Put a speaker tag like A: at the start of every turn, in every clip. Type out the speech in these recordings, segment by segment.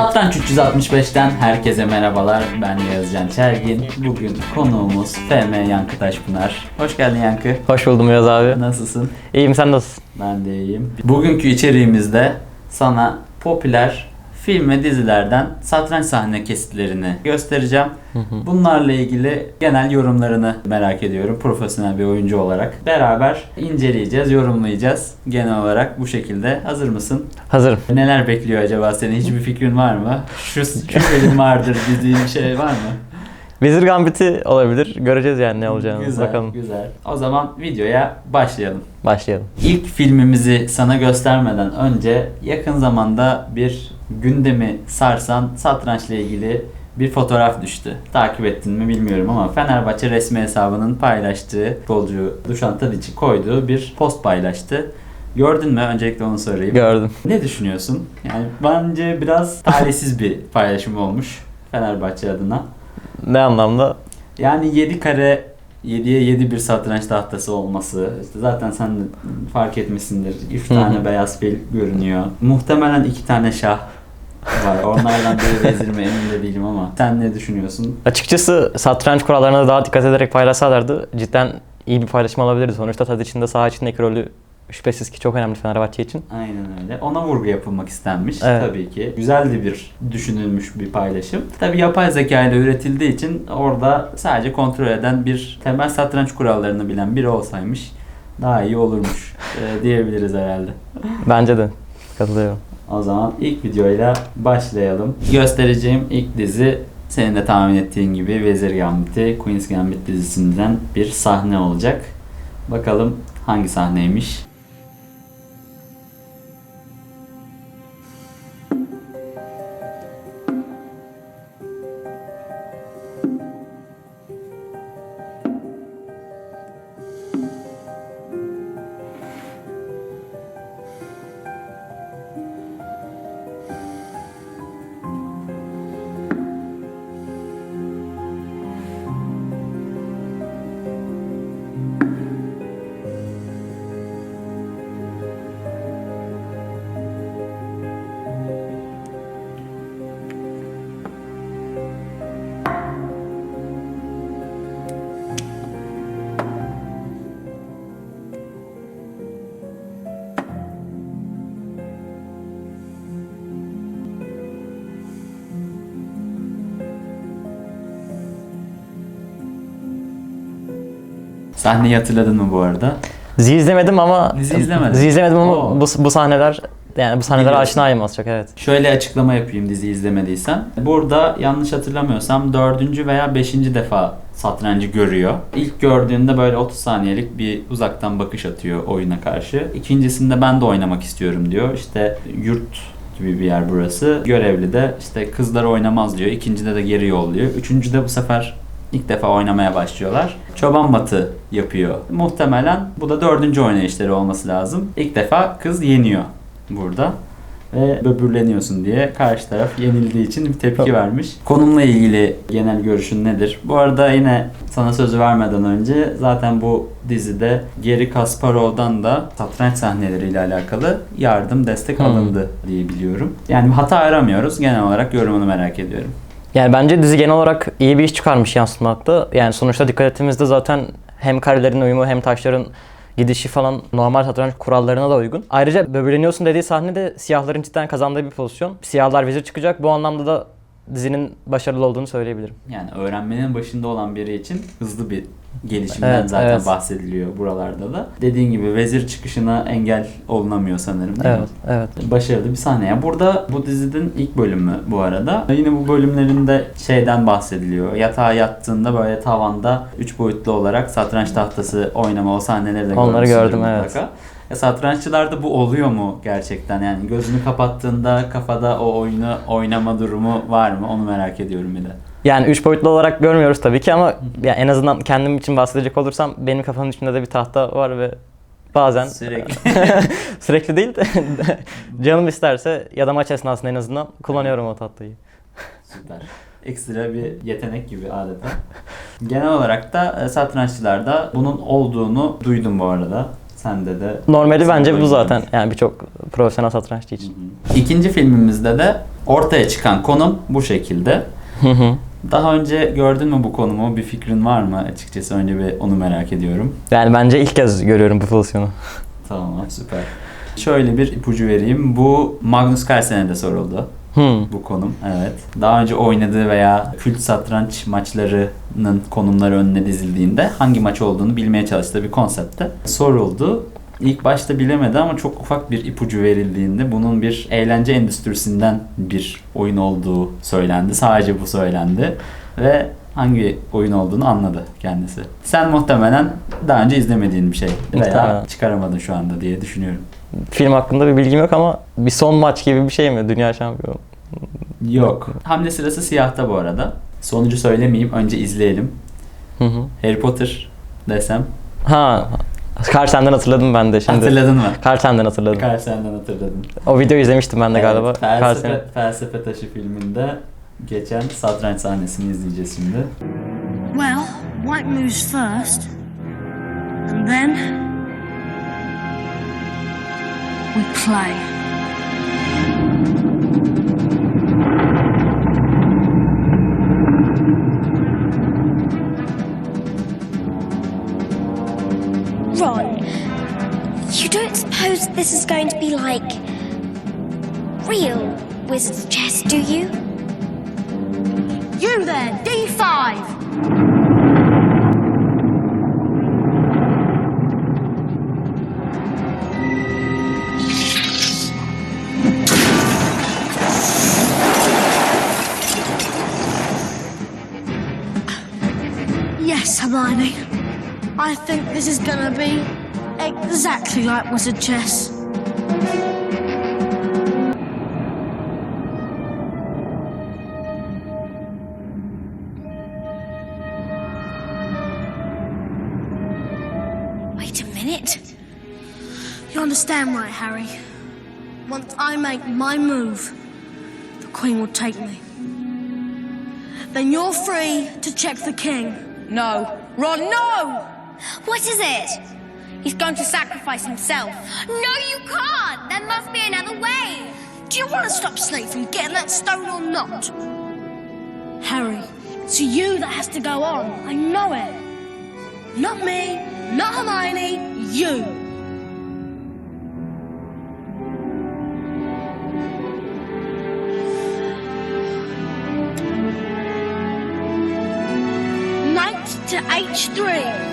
A: Satranç 365'ten herkese merhabalar. Ben Yağızcan Çergin. Bugün konuğumuz FM Yankı Taşpınar. Hoş geldin Yankı.
B: Hoş buldum Yaz abi.
A: Nasılsın?
B: İyiyim sen nasılsın?
A: Ben de iyiyim. Bugünkü içeriğimizde sana popüler film ve dizilerden satranç sahne kesitlerini göstereceğim. Bunlarla ilgili genel yorumlarını merak ediyorum profesyonel bir oyuncu olarak. Beraber inceleyeceğiz, yorumlayacağız genel olarak bu şekilde. Hazır mısın?
B: Hazırım.
A: Neler bekliyor acaba seni? Hiçbir fikrin var mı? Şu, şu bölüm vardır dediğin şey var mı?
B: Vezir Gambit'i olabilir. Göreceğiz yani ne olacağını.
A: Güzel,
B: Bakalım.
A: güzel. O zaman videoya başlayalım.
B: Başlayalım.
A: İlk filmimizi sana göstermeden önce yakın zamanda bir gündemi sarsan satrançla ilgili bir fotoğraf düştü. Takip ettin mi bilmiyorum ama Fenerbahçe resmi hesabının paylaştığı futbolcu Dušan Tadić'i koyduğu bir post paylaştı. Gördün mü? Öncelikle onu sorayım.
B: Gördüm.
A: Ne düşünüyorsun? Yani bence biraz talihsiz bir paylaşım olmuş Fenerbahçe adına.
B: Ne anlamda?
A: Yani 7 kare 7'ye 7 bir satranç tahtası olması. İşte zaten sen fark etmişsindir. 3
B: Hı hı.
A: tane beyaz fil görünüyor. Muhtemelen 2 tane şah var. Onlardan biri vezir mi emin de değilim ama. Sen ne düşünüyorsun?
B: Açıkçası satranç kurallarına da daha dikkat ederek paylaşsalardı cidden iyi bir paylaşım olabilirdi. Sonuçta Tadic'in de saha içindeki rolü şüphesiz ki çok önemli Fenerbahçe için.
A: Aynen öyle. Ona vurgu yapılmak istenmiş
B: Evet.
A: tabii ki. Güzel de bir düşünülmüş bir paylaşım. Tabii yapay zeka ile üretildiği için orada sadece kontrol eden bir temel satranç kurallarını bilen biri olsaymış daha iyi olurmuş e, diyebiliriz herhalde.
B: Bence de. Katılıyorum.
A: O zaman ilk videoyla başlayalım. Göstereceğim ilk dizi senin de tahmin ettiğin gibi Vezir Gambit'i Queen's Gambit dizisinden bir sahne olacak. Bakalım hangi sahneymiş? Sahneyi hatırladın mı bu arada?
B: Dizi izlemedim ama
A: Dizi izlemedin.
B: Dizi izlemedim ama
A: Oo.
B: bu, bu sahneler yani bu sahnelere
A: Biliyorsun.
B: aşinayım az çok evet.
A: Şöyle açıklama yapayım dizi izlemediysen. Burada yanlış hatırlamıyorsam dördüncü veya beşinci defa satrancı görüyor. İlk gördüğünde böyle 30 saniyelik bir uzaktan bakış atıyor oyuna karşı. İkincisinde ben de oynamak istiyorum diyor. İşte yurt gibi bir yer burası. Görevli de işte kızlar oynamaz diyor. İkincide de geri yolluyor. Üçüncüde bu sefer ilk defa oynamaya başlıyorlar. Çoban batı yapıyor. Muhtemelen bu da dördüncü oynayışları olması lazım. İlk defa kız yeniyor burada ve böbürleniyorsun diye karşı taraf yenildiği için bir tepki
B: Tabii.
A: vermiş. Konumla ilgili genel görüşün nedir? Bu arada yine sana sözü vermeden önce zaten bu dizide Geri Kasparov'dan da satranç sahneleriyle alakalı yardım, destek
B: Hmm.
A: alındı diye biliyorum. Yani hata aramıyoruz. Genel olarak yorumunu merak ediyorum.
B: Yani bence dizi genel olarak iyi bir iş çıkarmış yansıtmakta. Yani sonuçta dikkat ettiğimizde zaten hem karelerin uyumu hem taşların gidişi falan normal satranç kurallarına da uygun. Ayrıca böbürleniyorsun dediği sahnede siyahların cidden kazandığı bir pozisyon. Siyahlar vezir çıkacak. Bu anlamda da dizinin başarılı olduğunu söyleyebilirim.
A: Yani öğrenmenin başında olan biri için hızlı bir gelişimden
B: Evet,
A: zaten
B: evet.
A: bahsediliyor buralarda da. Dediğin gibi vezir çıkışına engel olunamıyor sanırım değil mi?
B: Evet, evet.
A: Başarılı bir sahne. Yani burada bu dizinin ilk bölümü bu arada. Yine bu bölümlerinde şeyden bahsediliyor. Yatağa yattığında böyle tavanda 3 boyutlu olarak satranç tahtası oynama o sahneleri de
B: Onları gördüm, evet.
A: mutlaka. Ya satranççılarda bu oluyor mu gerçekten? Yani gözünü kapattığında kafada o oyunu oynama durumu var mı? Onu merak ediyorum bir de.
B: Yani üç boyutlu olarak görmüyoruz tabii ki ama yani en azından kendim için bahsedecek olursam benim kafamın içinde de bir tahta var ve bazen
A: Sürekli.
B: sürekli değil de canım isterse ya da maç esnasında en azından kullanıyorum o tahtayı.
A: Süper. Ekstra bir yetenek gibi adeta. Genel olarak da e, satranççılarda bunun olduğunu duydum bu arada. Sende de
B: Normali bence bu zaten. Yani birçok profesyonel satranççı için.
A: İkinci filmimizde de ortaya çıkan konum bu şekilde.
B: Hı hı.
A: Daha önce gördün mü bu konumu? Bir fikrin var mı? Açıkçası önce bir onu merak ediyorum.
B: yani bence ilk kez görüyorum bu pozisyonu.
A: Tamam süper. Şöyle bir ipucu vereyim. Bu Magnus Carlsen'e de soruldu.
B: Hı.
A: bu konum. Evet. Daha önce oynadığı veya kült satranç maçlarının konumları önüne dizildiğinde hangi maç olduğunu bilmeye çalıştığı bir konsepte soruldu. İlk başta bilemedi ama çok ufak bir ipucu verildiğinde bunun bir eğlence endüstrisinden bir oyun olduğu söylendi. Sadece bu söylendi ve hangi oyun olduğunu anladı kendisi. Sen muhtemelen daha önce izlemediğin bir şey veya çıkaramadın şu anda diye düşünüyorum.
B: Film hakkında bir bilgim yok ama bir son maç gibi bir şey mi? Dünya şampiyonu.
A: Yok. Hamle sırası siyahta bu arada. Sonucu söylemeyeyim. Önce izleyelim.
B: Hı hı.
A: Harry Potter desem.
B: Ha. Carlsen'den hatırladım ben de şimdi.
A: Hatırladın mı?
B: Carlsen'den hatırladım.
A: Carlsen'den hatırladın.
B: O videoyu izlemiştim ben de
A: Evet,
B: galiba.
A: Felsefe,
B: Carlsen.
A: Felsefe Taşı filminde geçen satranç sahnesini izleyeceğiz şimdi.
C: Well, white moves first, and then we play.
D: Ron, you don't suppose this is going to be like real wizard's chess, do you?
C: You there, D5! Yes, Hermione. I think this is gonna be exactly like wizard chess.
D: Wait a minute.
C: You understand, right, Harry? Once I make my move, the Queen will take me. Then you're free to check the King.
E: No. Ron, no!
D: What is it?
E: He's going to sacrifice himself.
D: No, you can't. There must be another way.
C: Do you want to stop Snape from getting that stone or not? Harry, it's you that has to go on. I know it. Not me, not Hermione, you. To H3.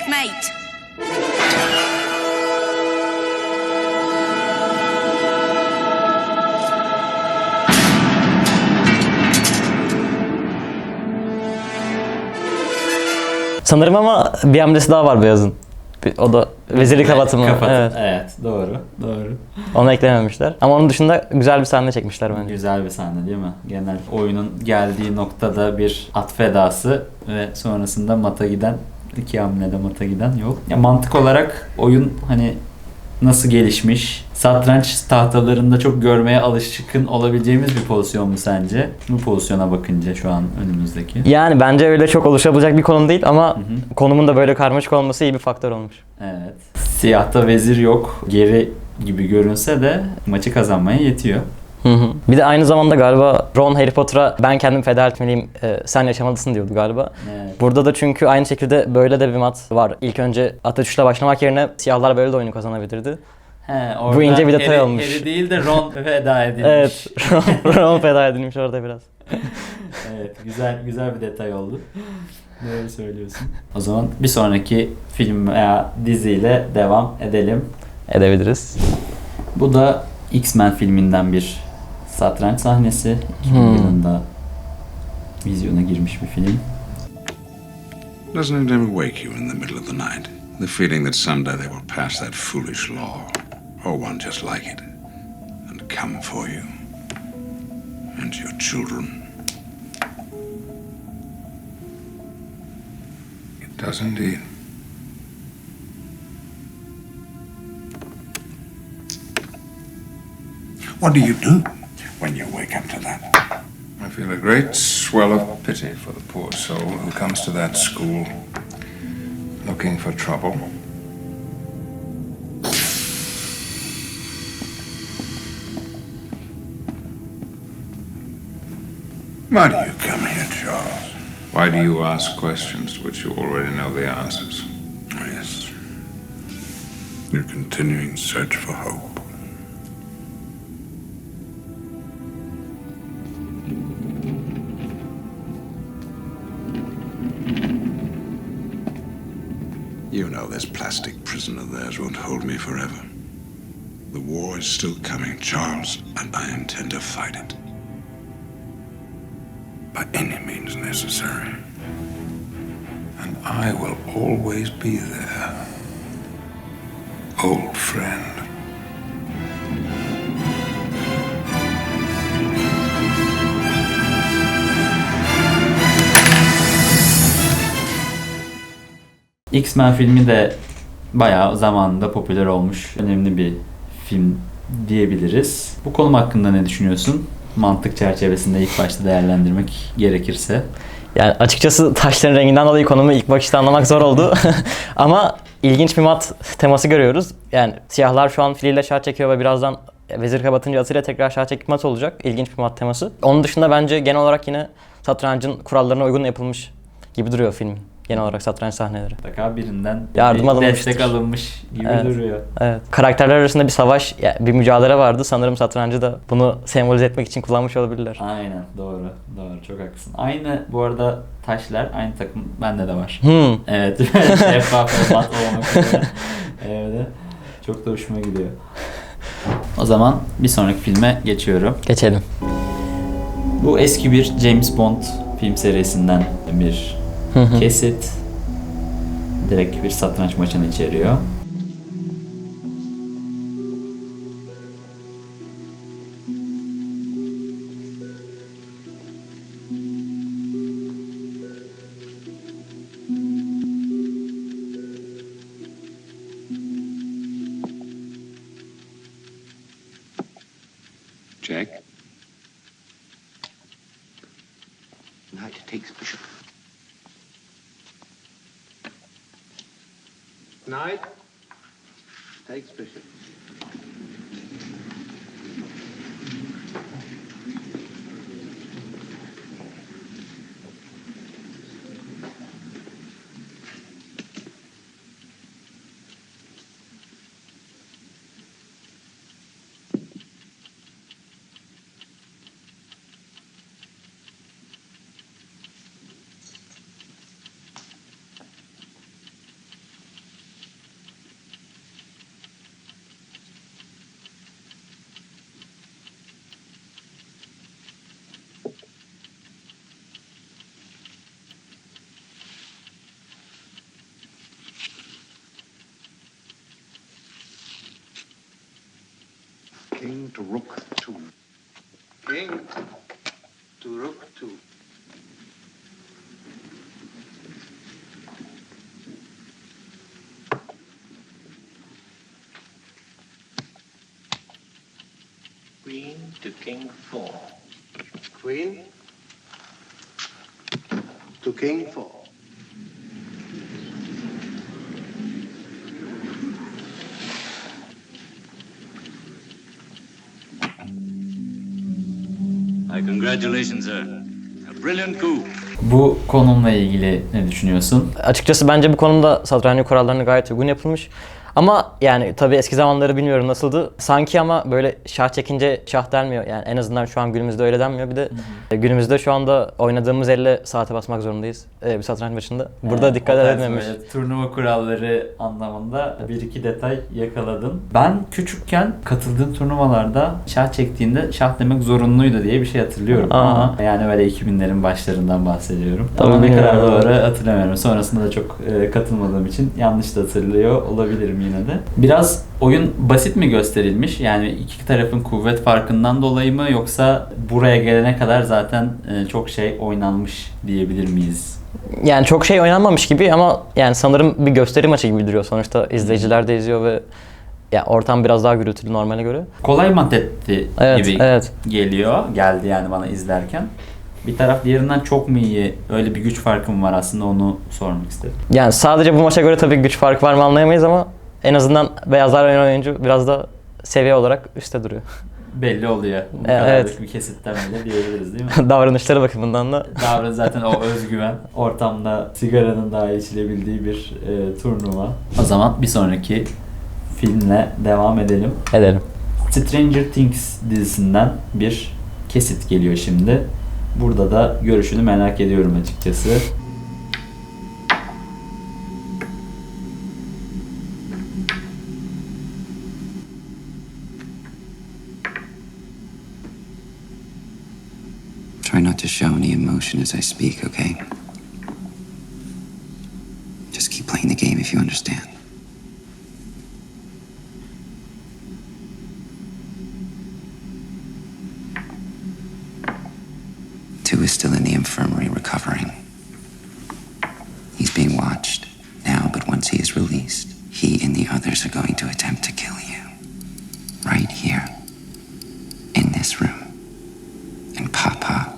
E: Checkmate.
B: Sanırım ama bir hamlesi daha var Beyaz'ın. Bir- O da vezirlik kapatımı.
A: Kapat.
B: Evet.
A: evet. Doğru. Doğru.
B: Onu eklememişler. Ama onun dışında güzel bir sahne çekmişler bence.
A: Güzel bir sahne değil mi? Genel oyunun geldiği noktada bir at fedası ve sonrasında mata giden iki hamlede mata giden yol. Ya mantık olarak oyun hani nasıl gelişmiş? Satranç tahtalarında çok görmeye alışkın olabileceğimiz bir pozisyon mu sence? Bu pozisyona bakınca şu an önümüzdeki.
B: Yani bence öyle çok oluşabilecek bir konum değil ama konumun da böyle karmaşık olması iyi bir faktör olmuş.
A: Evet. Siyahta vezir yok. Geri gibi görünse de maçı kazanmaya yetiyor.
B: Hı hı. Bir de aynı zamanda galiba Ron Harry Potter'a ben kendim feda etmeliyim, e, sen yaşamalısın diyordu galiba.
A: Evet.
B: Burada da çünkü aynı şekilde böyle de bir mat var. İlk önce Atatürk'le başlamak yerine siyahlar böyle de oyunu kazanabilirdi.
A: He, orada
B: ince bir detay
A: Harry,
B: olmuş.
A: Harry değil de Ron feda edilmiş.
B: Evet, Ron, Ron feda edilmiş orada biraz.
A: Evet, güzel güzel bir detay oldu. Doğru söylüyorsun. O zaman bir sonraki film veya diziyle devam edelim.
B: Edebiliriz.
A: Bu da X-Men filminden bir satranç sahnesi. 2000
B: Hmm.
A: yılında vizyona girmiş bir film.
F: Doesn't it ever wake you in the middle of the night? The feeling that someday they will pass that foolish law, or one just like it, and come for you and your children. It does indeed. What do you do feel a great swell of pity for the poor soul who comes to that school looking for trouble. Why do you come here, Charles? Why do you ask questions to which you already know the answers? Yes. Your continuing search for hope. You know this plastic prison of theirs won't hold me forever. The war is still coming, Charles, and I intend to fight it. By any means necessary. And I will always be there. Old friend.
A: X-Men filmi de bayağı zamanında popüler olmuş. Önemli bir film diyebiliriz. Bu konu hakkında ne düşünüyorsun? Mantık çerçevesinde ilk başta değerlendirmek gerekirse.
B: Yani açıkçası taşların renginden dolayı konumu ilk bakışta anlamak zor oldu. Ama ilginç bir mat teması görüyoruz. Yani siyahlar şu an filiyle şah çekiyor ve birazdan Vezir Kabat'ın atıyla tekrar şah çekip mat olacak. İlginç bir mat teması. Onun dışında bence genel olarak yine satrancın kurallarına uygun yapılmış gibi duruyor film. Genel olarak satranç sahneleri.
A: Mutlaka birinden
B: Yardım
A: bir
B: alınmıştır.
A: destek alınmış gibi
B: Evet.
A: duruyor.
B: Evet. Karakterler arasında bir savaş, bir mücadele vardı. Sanırım satrancı da bunu sembolize etmek için kullanmış olabilirler.
A: Aynen doğru doğru çok haklısın. Aynı bu arada taşlar aynı takım bende de var.
B: Hmm.
A: Evet şeffaf ve mat olmak üzere. Evet çok da hoşuma gidiyor. O zaman bir sonraki filme geçiyorum.
B: Geçelim.
A: Bu eski bir James Bond film serisinden bir kesit. Direkt bir satranç maçını içeriyor.
F: Jack?
G: Knight takes bishop. Knight takes bishop. King to rook two. King to rook two. Queen to king four. Queen to king four.
H: Congratulations, sir. A brilliant coup.
A: Bu konumla ilgili ne düşünüyorsun?
B: Açıkçası bence bu konuda satrancı kurallarına gayet uygun yapılmış. Ama yani tabii eski zamanları bilmiyorum nasıldı. Sanki ama böyle şah çekince şah denmiyor. Yani en azından şu an günümüzde öyle denmiyor. Bir de e, günümüzde şu anda oynadığımız elle saate basmak zorundayız e, bir satranç maçında. Burada
A: Yani
B: dikkat edilmemiş.
A: Turnuva kuralları anlamında bir iki detay yakaladın. Ben küçükken katıldığım turnuvalarda şah çektiğinde şah demek zorunluydu diye bir şey hatırlıyorum.
B: Aa.
A: Ama yani böyle 2000'lerin başlarından bahsediyorum.
B: Tabii
A: Ama ne kadar doğru hatırlamıyorum. Sonrasında da çok e, katılmadığım için yanlış da hatırlıyor olabilirim yine de. Biraz oyun basit mi gösterilmiş? Yani iki tarafın kuvvet farkından dolayı mı yoksa buraya gelene kadar zaten e, çok şey oynanmış diyebilir miyiz?
B: Yani çok şey oynanmamış gibi ama yani sanırım bir gösteri maçı gibi duruyor. Sonuçta izleyiciler de izliyor ve ya ortam biraz daha gürültülü normale göre.
A: kolay mat etti
B: Evet,
A: gibi
B: evet.
A: geliyor. Geldi yani bana izlerken. Bir taraf diğerinden çok mu iyi? Öyle bir güç farkı mı var aslında onu sormak istedim.
B: Yani sadece bu maça göre tabii güç farkı var mı anlayamayız ama en azından beyazlar oynayan oyuncu biraz da seviye olarak üstte duruyor.
A: Belli oluyor. Bu
B: E,
A: kadarlık
B: evet.
A: bir kesitten bile diyebiliriz değil mi?
B: Davranışları bakımından da
A: Davran zaten o özgüven. Ortamda sigaranın daha içilebildiği bir e, turnuva. O zaman bir sonraki filmle devam edelim.
B: edelim.
A: Stranger Things dizisinden bir kesit geliyor şimdi. Burada da görüşünü merak ediyorum açıkçası.
I: Try not to show any emotion as I speak, okay? Just keep playing the game if you understand. Two is still in the infirmary recovering. He's being watched now, but once he is released, he and the others are going to attempt to kill you. Right here. In this room. And Papa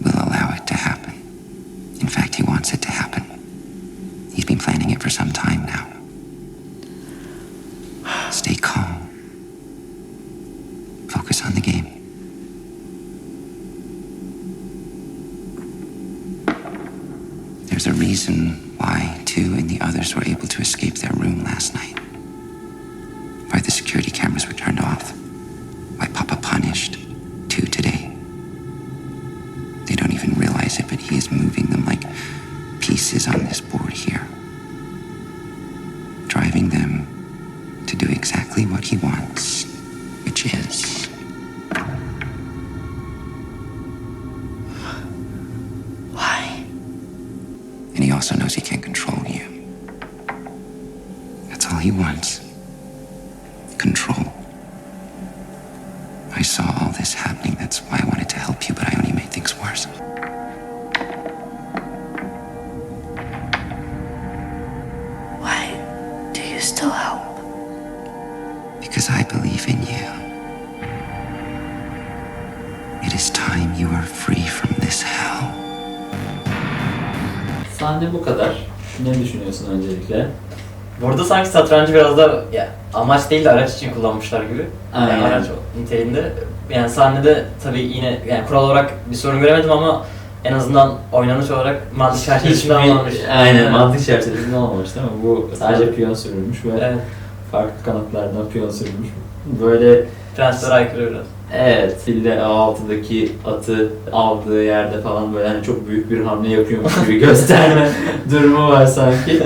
I: will allow it to happen. In fact, he wants it to happen. He's been planning it for some time now. Stay calm. Focus on the game. There's a reason why two and the others were able to escape their room last night. Why the security cameras were turned off. Why Papa punished two today. They don't even realize it, but he is moving them like pieces on this board here. Driving them to do exactly what he wants, also knows he can't control you. That's all he wants control. I saw all this happening. That's why I wanted to help you, but I only made things worse.
D: Why do you still help?
I: Because I believe in you. It is time you are free from this hell.
A: Sahne bu kadar. Ne düşünüyorsun öncelikle?
B: Burada sanki satrancı biraz da ya, amaç değil de araç için kullanmışlar gibi.
A: Aynen.
B: Yani araç niteliğinde. Yani sahnede tabii yine yani kural olarak bir sorun göremedim ama en azından oynanış olarak mantık çerçevesi içinde alınmış.
A: Aynen mantık çerçevesinde olmamış değil mi? Bu sadece piyon sürülmüş ve
B: Evet.
A: farklı kanatlardan piyon sürülmüş. Böyle
B: Prenslere aykırı biraz.
A: Evet fille A6'daki atı aldığı yerde falan böyle hani çok büyük bir hamle yapıyormuş gibi gösterme durumu var sanki.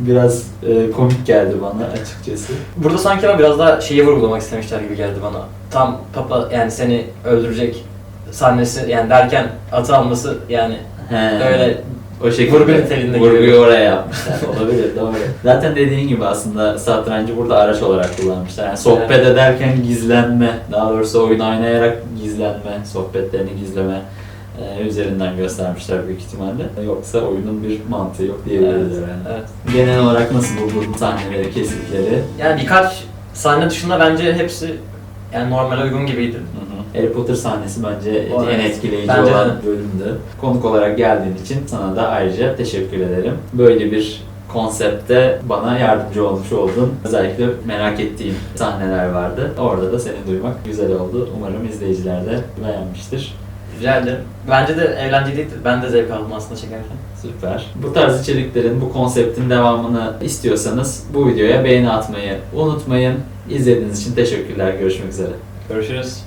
A: Biraz e, komik geldi bana açıkçası.
B: Burada sanki ama biraz daha şeyi vurgulamak istemişler gibi geldi bana. Tam papa yani seni öldürecek sahnesi yani derken atı alması yani
A: He.
B: öyle
A: O şekilde
B: Vurgu niteliğinde
A: vurguyu
B: gibi.
A: oraya yapmışlar. Olabilir doğru. Zaten dediğin gibi aslında satrancı burada araç olarak kullanmışlar. Yani sohbet
B: Evet.
A: ederken gizlenme, daha doğrusu oyun oynayarak gizlenme, sohbetlerini gizleme e, üzerinden göstermişler büyük ihtimalle. Yoksa oyunun bir mantığı yok diyebiliriz
B: Evet,
A: yani.
B: evet.
A: Genel olarak nasıl buldun sahneleri, kesitleri?
B: Yani birkaç sahne dışında bence hepsi yani normale uygun gibiydi.
A: Harry Potter sahnesi bence
B: O,
A: en
B: evet.
A: etkileyici
B: Bence de.
A: olan bölümdü. Konuk olarak geldiğin için sana da ayrıca teşekkür ederim. Böyle bir konsepte bana yardımcı olmuş oldun. Özellikle merak ettiğim sahneler vardı. Orada da seni duymak güzel oldu. Umarım izleyiciler de beğenmiştir.
B: Rica ederim. Bence de eğlenceliydi. Ben de zevk aldım aslında çekerken.
A: Süper. Bu tarz içeriklerin, bu konseptin devamını istiyorsanız bu videoya beğeni atmayı unutmayın. İzlediğiniz için teşekkürler. Görüşmek üzere.
B: Görüşürüz.